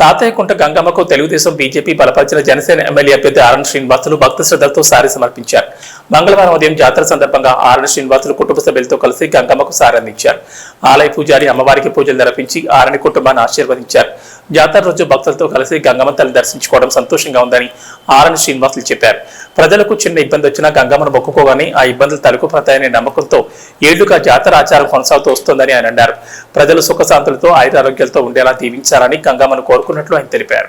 తాతయ్యకుంట గంగమ్మకు Telugu Desam BJP బలపరిచిన Janasena MLA అభ్యర్థి RN Srinivasulu భక్తి శ్రద్ధలతో సారి సమర్పించారు. మంగళవారం ఉదయం జాతర సందర్భంగా ఆరణ శ్రీనివాసులు కుటుంబ సభ్యులతో కలిసి గంగమ్మకు సారందించారు ఆలయ పూజారి అమ్మవారికి పూజలు నిర్వహించి ఆరణి కుటుంబాన్ని ఆశీర్వదించారు. జాతర రోజు భక్తులతో కలిసి గంగమ్మ తల్లి దర్శించుకోవడం సంతోషంగా ఉందని ఆర్ఎన్ శ్రీనివాసులు చెప్పారు. ప్రజలకు చిన్న ఇబ్బంది వచ్చినా గంగమ్మను మొక్కుకోగానే ఆ ఇబ్బందులు తలుకుపోతాయనే నమ్మకంతో ఏళ్ళుగా జాతర ఆచారం కొనసాగుతూ వస్తోందని ఆయన అన్నారు. ప్రజలు సుఖశాంతులతో ఆయురారోగ్యాలతో ఉండేలా దీవించాలని గంగమ్మను కోరుకున్నట్లు ఆయన తెలిపారు.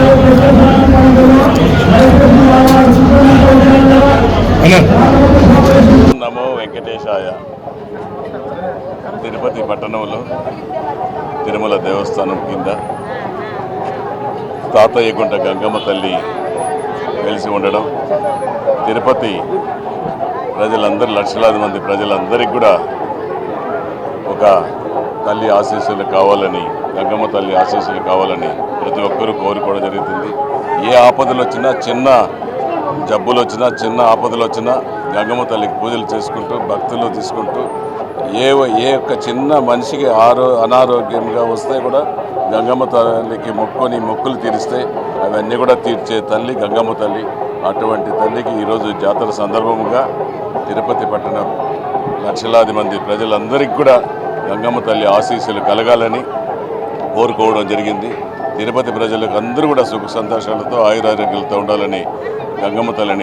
నమో వెంకటేశాయ. తిరుపతి పట్టణంలో తిరుమల దేవస్థానం కింద తాతయ్యగుంట గంగమ్మ తల్లి వెలిసి ఉండడం తిరుపతి ప్రజలందరూ లక్షలాది మంది ప్రజలందరికీ కూడా ఒక తల్లి ఆశీస్సులు కావాలని గంగమ్మ తల్లి ఆశీస్సులు కావాలని ప్రతి ఒక్కరూ కోరుకోవడం జరుగుతుంది. ఏ ఆపదలు వచ్చినా చిన్న జబ్బులు వచ్చినా చిన్న ఆపదలు వచ్చినా గంగమ్మ తల్లికి పూజలు చేసుకుంటూ భక్తులు తీసుకుంటూ ఏ ఏ ఒక్క చిన్న మనిషికి ఆరో అనారోగ్యంగా వస్తే కూడా గంగమ్మ తల్లికి మొక్కుని మొక్కులు తీరిస్తే అవన్నీ కూడా తీర్చే తల్లి గంగమ్మ తల్లి. అటువంటి తల్లికి ఈరోజు జాతర సందర్భముగా తిరుపతి పట్టణం లక్షలాది మంది ప్రజలందరికీ కూడా గంగమ్మ తల్లి ఆశీస్సులు కలగాలని కోరుకోవడం జరిగింది. తిరుపతి ప్రజలకు అందరూ కూడా సుఖ సంతోషాలతో ఆయురారోగ్యాలతో ఉండాలని గంగమ్మ తల్లిని